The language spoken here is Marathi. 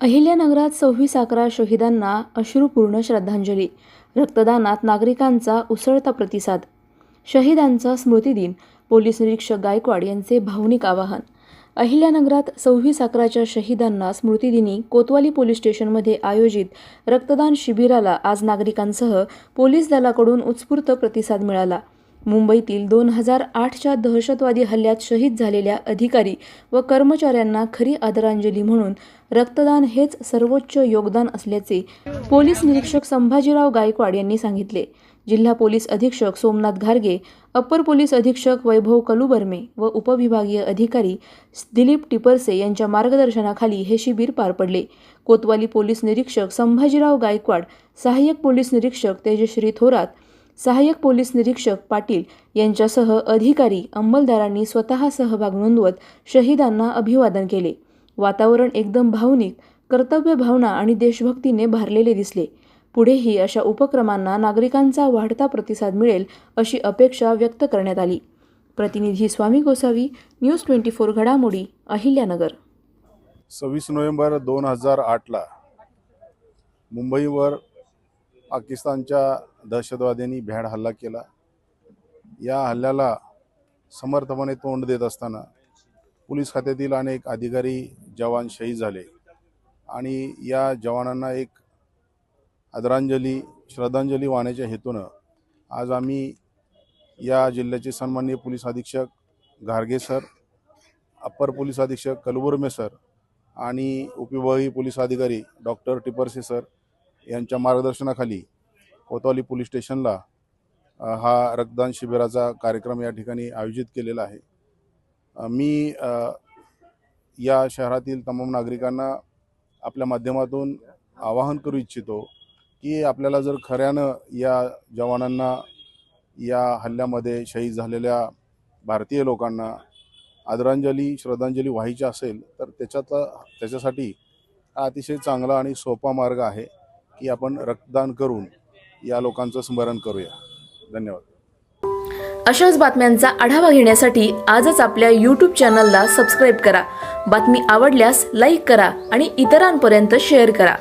अहिल्यानगरात सव्वीस अकरा शहीदांना अश्रुपूर्ण श्रद्धांजली रक्तदानात नागरिकांचा उसळता प्रतिसाद. शहीदांचा स्मृतिदिन पोलीस निरीक्षक गायकवाड यांचे भावनिक आवाहन. अहिल्यानगरात सव्वीस अकराच्या शहीदांना स्मृतिदिनी कोतवाली पोलीस स्टेशनमध्ये आयोजित रक्तदान शिबिराला आज नागरिकांसह पोलीस दलाकडून उत्स्फूर्त प्रतिसाद मिळाला. मुंबईतील दोन हजार आठच्या दहशतवादी हल्ल्यात शहीद झालेल्या अधिकारी व कर्मचाऱ्यांना खरी आदरांजली म्हणून रक्तदान हेच सर्वोच्च योगदान असल्याचे पोलीस निरीक्षक संभाजीराव गायकवाड यांनी सांगितले. जिल्हा पोलीस अधीक्षक सोमनाथ घारगे अपर पोलीस अधीक्षक वैभव कलुबर्मे व उपविभागीय अधिकारी दिलीप टिपरसे यांच्या मार्गदर्शनाखाली हे शिबिर पार पडले. कोतवाली पोलीस निरीक्षक संभाजीराव गायकवाड सहाय्यक पोलीस निरीक्षक तेजश्री थोरात सहाय्यक पोलीस निरीक्षक पाटील यांच्यासह अधिकारी अंमलदारांनी स्वतः सहभाग नोंदवत शहीदांना अभिवादन केले. वातावरण एकदम भावनिक कर्तव्य भावना आणि देशभक्तीने भारलेले दिसले. पुढेही अशा उपक्रमांना नागरिकांचा वाढता प्रतिसाद मिळेल अशी अपेक्षा व्यक्त करण्यात आली. प्रतिनिधी Swami Gosavi news twenty four घडामोडी अहिल्यानगर. सव्वीस नोव्हेंबर दोन हजार आठला मुंबईवर पाकिस्तानच्या दहशतवाद्यांनी भ्याड हल्ला केला. या हल्ल्याला समर्थपणे तोंड देत असताना पोलीस खात्यातील अनेक अधिकारी जवान शहीद झाले आणि या जवानांना एक आदरांजली श्रद्धांजली वाहण्याच्या हेतूनं आज आम्ही या जिल्ह्याचे सन्माननीय पोलीस अधीक्षक घारगे सर अप्पर पोलीस अधीक्षक कलबुर्मे सर आणि उपविभागीय पोलीस अधिकारी डॉक्टर टिपरसे सर यांच्या मार्गदर्शनाखाली कोतवाली पोलीस स्टेशनला हा रक्तदान शिबिराचा कार्यक्रम या ठिकाणी आयोजित केलेला आहे. मी या शहरातील तमाम नागरिकांना आपल्या माध्यमातून आवाहन करू इच्छितो की आपल्याला जर खऱ्यानं या जवानांना या हल्ल्यामध्ये शहीद झालेल्या भारतीय लोकांना आदरांजली श्रद्धांजली व्हायची असेल तर त्याच्यात त्याच्यासाठी हा अतिशय चांगला आणि सोपा मार्ग आहे. की आपण रक्तदान करून या लोकांचं स्मरण करूया. धन्यवाद. अशाच बातम्यांचा आढावा घेण्यासाठी आजच आपल्या यूट्यूब चॅनलला सबस्क्राईब करा. बातमी आवडल्यास लाईक करा आणि इतरांपर्यंत शेअर करा.